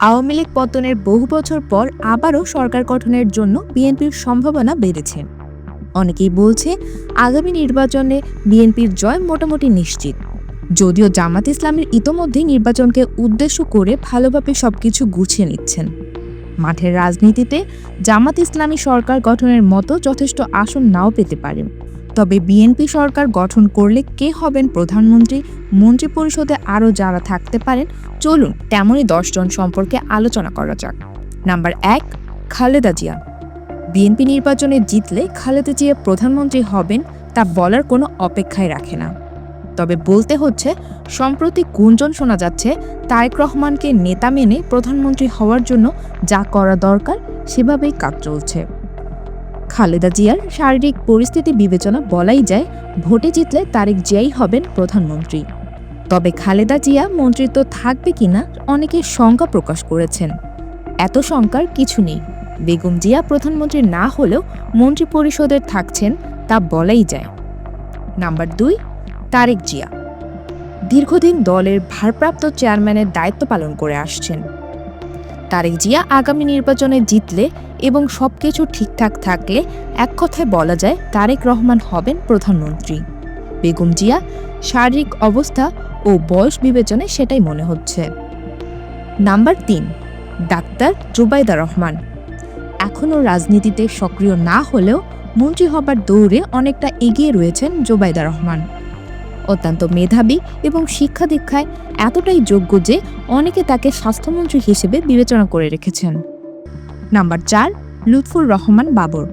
আওয়ামী লীগ পতনের বহু বছর পর আবারও সরকার গঠনের জন্য বিএনপির সম্ভাবনা বেড়েছে। অনেকেই বলছে, আগামী নির্বাচনে বিএনপির জয় মোটামুটি নিশ্চিত। যদিও জামাত ইসলামের ইতোমধ্যেই নির্বাচনকে উদ্দেশ্য করে ভালোভাবে সবকিছু গুছিয়ে নিচ্ছেন। মাঠের রাজনীতিতে জামাত ইসলামী সরকার গঠনের মতো যথেষ্ট আসন নাও পেতে পারে। তবে বিএনপি সরকার গঠন করলে কে হবেন প্রধানমন্ত্রী, মন্ত্রিপরিষদে আরও যারা থাকতে পারেন, চলুন তেমনই দশজন সম্পর্কে আলোচনা করা যাক। নাম্বার এক, খালেদা জিয়া। বিএনপি নির্বাচনে জিতলে খালেদা জিয়া প্রধানমন্ত্রী হবেন তা বলার কোনো অপেক্ষাই রাখে না। তবে বলতে হচ্ছে, সম্প্রতি গুঞ্জন শোনা যাচ্ছে, তারেক রহমানকে নেতা মেনে প্রধানমন্ত্রী হওয়ার জন্য যা করা দরকার সেভাবেই কাজ চলছে। খালেদা জিয়ার শারীরিক পরিস্থিতি বিবেচনা বলাই যায়, ভোটে জিতলে তারেক জিয়াই হবেন প্রধানমন্ত্রী। তবে খালেদা জিয়া মন্ত্রিত্ব থাকবে কিনা অনেকে শঙ্কা প্রকাশ করেছেন। এত শঙ্কার কিছু নেই। বেগম জিয়া প্রধানমন্ত্রী না হলেও মন্ত্রী পরিষদের থাকছেন তা বলাই যায়। নাম্বার দুই, তারেক জিয়া। দীর্ঘদিন দলের ভারপ্রাপ্ত চেয়ারম্যানের দায়িত্ব পালন করে আসছেন। তারেক জিয়া আগামী নির্বাচনে জিতলে এবং সবকিছু ঠিকঠাক থাকলে, এক কথায় বলা যায় তারেক রহমান হবেন প্রধানমন্ত্রী। বেগম জিয়া, শারীরিক অবস্থা ও বয়স বিবেচনায় সেটাই মনে হচ্ছে। নাম্বার তিন, ডাক্তার জুবাইদা রহমান। এখনও রাজনীতিতে সক্রিয় না হলেও মন্ত্রী হবার দৌড়ে অনেকটা এগিয়ে রয়েছেন জোবাইদা রহমান। অত্যন্ত মেধাবী এবং শিক্ষা দীক্ষায় এতটাই যোগ্য যে অনেকে তাকে স্বাস্থ্যমন্ত্রী হিসেবে বিবেচনা করে রেখেছেন। নাম্বার চার, লুৎফুর রহমান বাবর।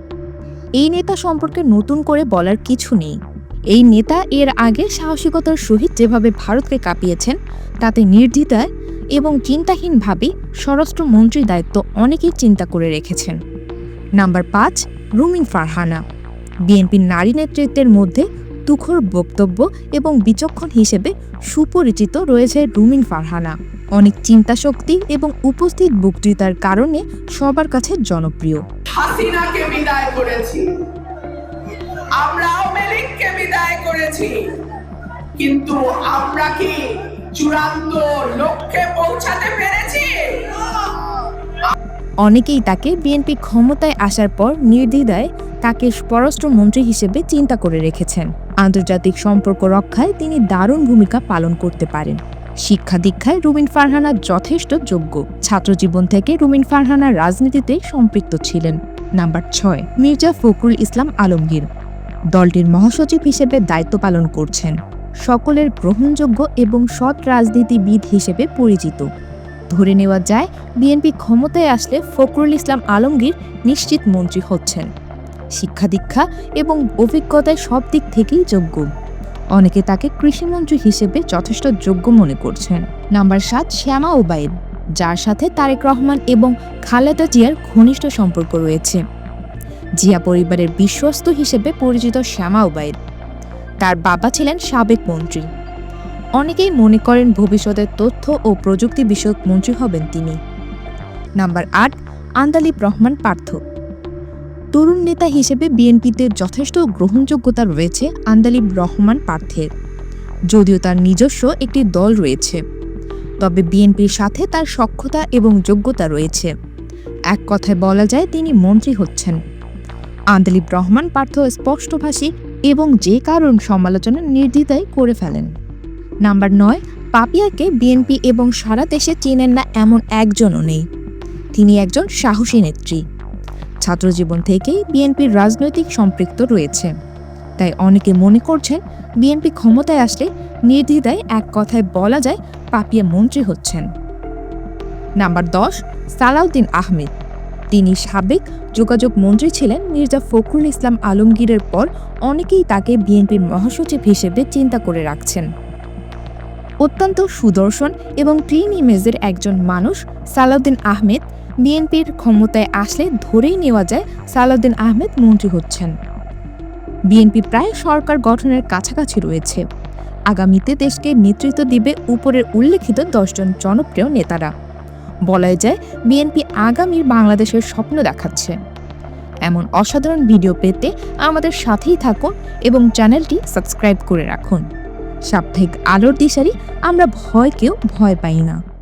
এই নেতা সম্পর্কে নতুন করে বলার কিছু নেই। এই নেতা এর আগে সাহসিকতার সহিত যেভাবে ভারতকে কাঁপিয়েছেন, তাতে নির্দ্বিধায় এবং চিন্তাহীনভাবে স্বরাষ্ট্রমন্ত্রীর দায়িত্ব অনেকেই চিন্তা করে রেখেছেন। নাম্বার পাঁচ, রুমিন ফারহানা। বিএনপির নারী নেতৃত্বের মধ্যে তুখর বক্তব্য এবং বিচক্ষণ হিসেবে সুপরিচিত রয়েছে রুমিন ফারহানা। অনেক চিন্তাশক্তি এবং উপস্থিত বক্তৃতার কারণে সবার কাছে জনপ্রিয়। হাসিনাকে বিদায় করেছি। আমরা আওয়ামী বিদায় করেছি। কিন্তু আমরা কি চূড়ান্ত লক্ষ্যে পৌঁছাতে পেরেছি? অনেকেই তাকে বিএনপি ক্ষমতায় আসার পর নির্দ্বিধায় তাকে পররাষ্ট্রমন্ত্রী হিসেবে চিন্তা করে রেখেছেন। আন্তর্জাতিক সম্পর্ক রক্ষায় তিনি দারুণ ভূমিকা পালন করতে পারেন। শিক্ষা দীক্ষায় রুমিন ফারহানা যথেষ্ট যোগ্য। ছাত্রজীবন থেকে রুমিন ফারহানা রাজনীতিতে সম্পৃক্ত ছিলেন। নাম্বার ছয়, মির্জা ফখরুল ইসলাম আলমগীর। দলটির মহাসচিব হিসেবে দায়িত্ব পালন করছেন। সকলের গ্রহণযোগ্য এবং সৎ রাজনীতিবিদ হিসেবে পরিচিত। ধরে নেওয়া যায়, বিএনপি ক্ষমতায় আসলে ফখরুল ইসলাম আলমগীর নিশ্চিত মন্ত্রী হচ্ছেন। শিক্ষা দীক্ষা এবং অভিজ্ঞতায় সব দিক থেকেই যোগ্য। অনেকে তাকে কৃষিমন্ত্রী হিসেবে যথেষ্ট যোগ্য মনে করছেন। নাম্বার সাত, শ্যামা ওবায়েদ, যার সাথে তারেক রহমান এবং খালেদা জিয়ার ঘনিষ্ঠ সম্পর্ক রয়েছে। জিয়া পরিবারের বিশ্বস্ত হিসেবে পরিচিত শ্যামা ওবায়েদ। তার বাবা ছিলেন সাবেক মন্ত্রী। অনেকেই মনে করেন ভবিষ্যতের তথ্য ও প্রযুক্তি বিষয়ক মন্ত্রী হবেন তিনি। নাম্বার আট, আন্দালিব রহমান পার্থ। তরুণ নেতা হিসেবে বিএনপিতে যথেষ্ট গ্রহণযোগ্যতা রয়েছে আন্দালিব রহমান পার্থের। যদিও তার নিজস্ব একটি দল রয়েছে, তবে বিএনপির সাথে তার সক্ষতা এবং যোগ্যতা রয়েছে। এক কথায় বলা যায়, তিনি মন্ত্রী হচ্ছেন। আন্দালিব রহমান পার্থ স্পষ্টভাষী এবং যে কারণ সমালোচনা নির্দ্বিধায় করে ফেলেন। নাম্বার নয়, পাপিয়াকে বিএনপি এবং সারা দেশে চেনেন না এমন একজনও নেই। তিনি একজন সাহসী নেত্রী। ছাত্রজীবন থেকেই বিএনপির রাজনৈতিক সম্পৃক্ত রয়েছে। তাই অনেকে মনে করছেন বিএনপি ক্ষমতায় আসলে নির্দ্বিধায় এক কথায় বলা যায় পাপিয়া মন্ত্রী হচ্ছেন। নাম্বার দশ, সালাউদ্দিন আহমেদ। তিনি সাবেক যোগাযোগ মন্ত্রী ছিলেন মির্জা ফখরুল ইসলাম আলমগীরের পর অনেকেই তাকে বিএনপির মহাসচিব হিসেবে চিন্তা করে রাখছেন। অত্যন্ত সুদর্শন এবং ক্লিন ইমেজের একজন মানুষ সালাউদ্দিন আহমেদ বিএনপির ক্ষমতায় আসলে ধরেই নেওয়া যায় সালাউদ্দিন আহমেদ মন্ত্রী হচ্ছেন। বিএনপি প্রায় সরকার গঠনের কাছাকাছি রয়েছে। আগামীতে দেশকে নেতৃত্ব দিবে উপরের উল্লেখিত দশজন জনপ্রিয় নেতারা। বলা যায়, বিএনপি আগামীর বাংলাদেশের স্বপ্ন দেখাচ্ছে। এমন অসাধারণ ভিডিও পেতে আমাদের সাথেই থাকুন এবং চ্যানেলটি সাবস্ক্রাইব করে রাখুন। সাপ্তাহিক আলোর দিশারি আমরা ভয়কেও ভয় পাই না।